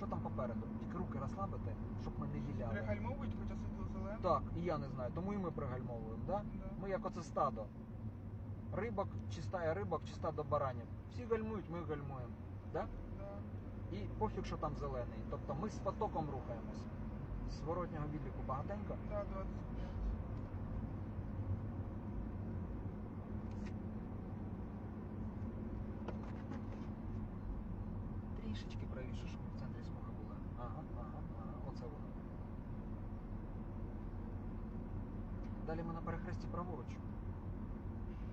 Що там попереду? Тільки руки розслабити, щоб ми не гіляли. Пригальмовують, хоча світло зелене. Так, і я не знаю, тому і ми пригальмовуємо, да? Да. Ми як оце стадо. Рибок, чи стая рибок, чи стадо баранів. Всі гальмують, ми гальмуємо. Да? Да. І пофіг, що там зелений. Тобто ми з потоком рухаємось. З зворотнього відліку багатенько. Да, 25. Далі ми на перехресті праворуч.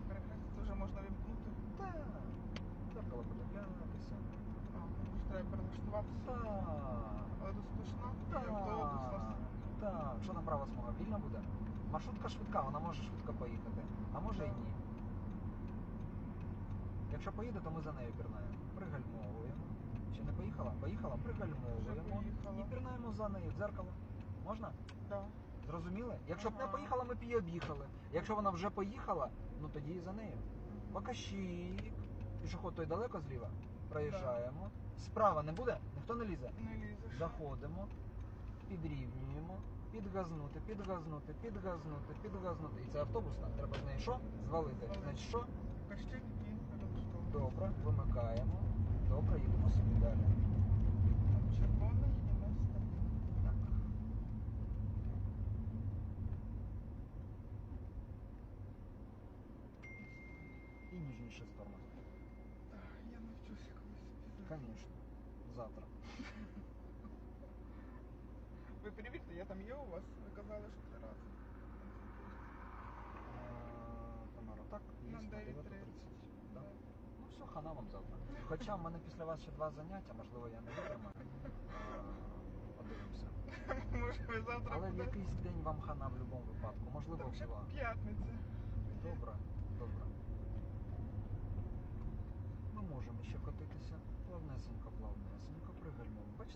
Перехрестя це вже можна вімкнути. Так. Дзеркало подивлятися. А, може треба перелаштуватися. Так. Але тут слушно. І автобус нас. Так. Так. Що там права смуга? Вільна буде? Маршрутка швидка, вона може швидко поїхати. А може і Так. ні. Якщо поїде, то ми за нею пірнаємо. Пригальмовуємо. Чи не поїхала? Поїхала, Вже пригальмовуємо. поїхала. І пірнаємо за нею. Дзеркало. Можна? Да. Зрозуміли? Якщо б не поїхала, ми б її об'їхали. Якщо вона вже поїхала, ну тоді і за нею. Покащик. Пішоход той далеко зліва. Проїжджаємо. Справа не буде? Ніхто не лізе. Не лізеш. Заходимо, підрівнюємо, підгазнути, підгазнути, підгазнути, підгазнути. І це автобусна. Треба з неї що? Звалити. Значить що? Кащик і. Добре, вимикаємо. Добре, їдемо собі далі. І ніжніше з тормозом. Так, Я навчуся колись. Звісно. Завтра. Ви перевірте, я там є у вас? Ви казали, що три рази. Е, Тамара, так, є На на 9:30. 9.30. Да? Ну все, хана вам завтра. Хоча в мене після вас ще два заняття, можливо, я не витримаю. Е, Подивимося. Може ви завтра Але в будете? якийсь день вам хана в будь-якому випадку. Можливо, Там в ще два. п'ятниця.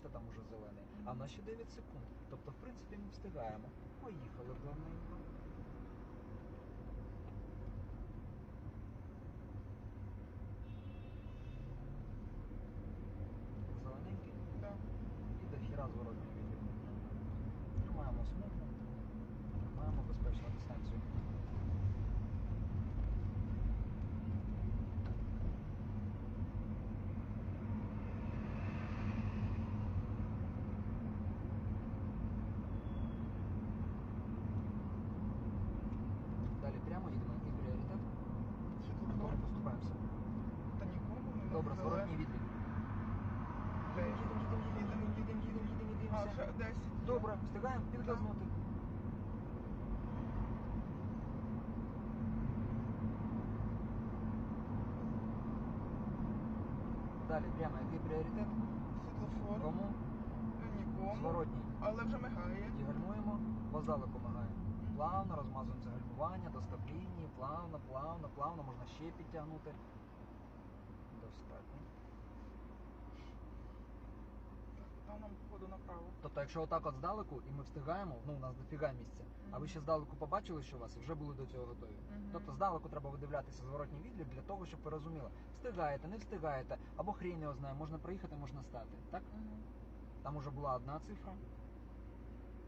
Бачите, там уже зелений. А в нас ще 9 секунд. Тобто, в принципі, ми встигаємо. Поїхали. Зелененький. Да. І до хіра зворотньої відліку. Тримаємо смугу, тримаємо безпечну дистанцію. Далі прямо їдемо і пріоритет. Світлофор. Добре, поступаємося. Та нікому не Добре, зелений. зворотній відлік. Де? Їдемо, їдемо, їдемо, їдемо, їдемо, їдемо, вже 10. Добре, встигаємо підгазнути. Далі прямо який пріоритет? Світлофор. Кому? Нікому. Зворотній. Але вже мигає. І гальмуємо, бо здалеку мигає. Плавно розмазуємо це гальмування до стоп-лінії, плавно, плавно, плавно, можна ще підтягнути. Достатньо. Направо. Тобто, якщо отак от здалеку і ми встигаємо, ну у нас дофіга місця, а ви ще здалеку побачили, що у вас і вже були до цього готові. Мгм. Тобто здалеку треба видивлятися зворотній відлік для того, щоб ви розуміли, встигаєте, не встигаєте, або хрін його знає, можна проїхати, можна стати. Так? Там уже була одна цифра.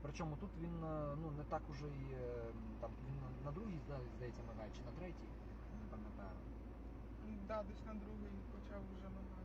Причому тут він е, ну, не так уже і е, там він на другій здається мигає, чи на третій, не пам'ятаю. Да, десь на другий почав вже мигати.